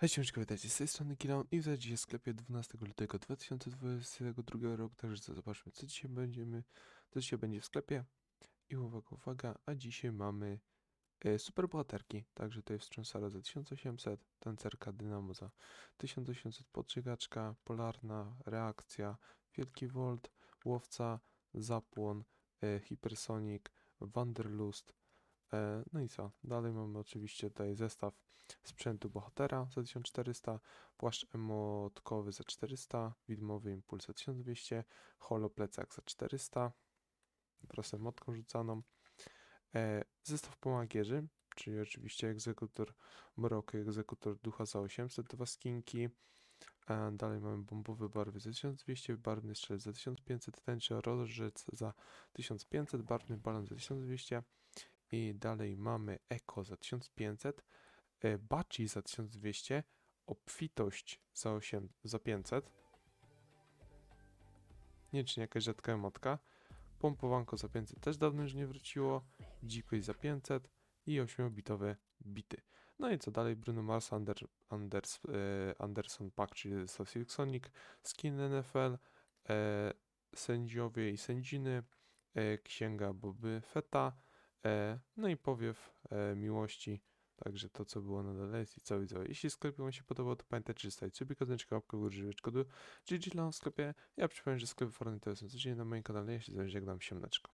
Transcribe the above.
Hej, ciężko witajcie, z tej strony Kilon i witajcie dzisiaj w sklepie 12 lutego 2022 roku, także zobaczmy co dzisiaj będziemy, co dzisiaj będzie w sklepie. I uwaga, uwaga, a dzisiaj mamy e, super bohaterki, także to jest wstrząsara za 1800, tancerka Dynamo za 1800, podżygaczka, polarna, reakcja, wielki volt, łowca, zapłon, e, wanderlust, no i co, dalej mamy oczywiście tutaj zestaw sprzętu bohatera za 1400, płaszcz emotkowy za 400, widmowy impuls za 1200, holo plecak za 400, wraz z emotką rzucaną, e, zestaw pomagierzy, czyli oczywiście egzekutor mroku, egzekutor ducha za 800, dwa skinki, e, dalej mamy bombowe barwy za 1200, barwny strzelec za 1500, tęczy rozrzec za 1500, barwny balon za 1200 i dalej mamy eko za 1500, e, Baci za 1200, obfitość za, 8, za 500, nie czy jakaś rzadka emotka, pompowanko za 500 też dawno już nie wróciło, dzikość za 500 i 8-bitowe bity. No i co dalej? Bruno Mars, Ander, Anders, e, Anderson Pack, czyli South Silk Sonic, skin NFL, e, sędziowie i sędziny, e, księga Boby Feta, no i powiew e, miłości Także to, co było na dole jest i co widzę. Jeśli sklep Wam się podobał, to pamiętajcie, że stawić sobie kodzyczkę, łapkę życz kodu GG w sklepie. Ja przypomnę, że sklepy Fortnite to są codziennie na moim kanale. Ja się z wami żegnam, siemneczko.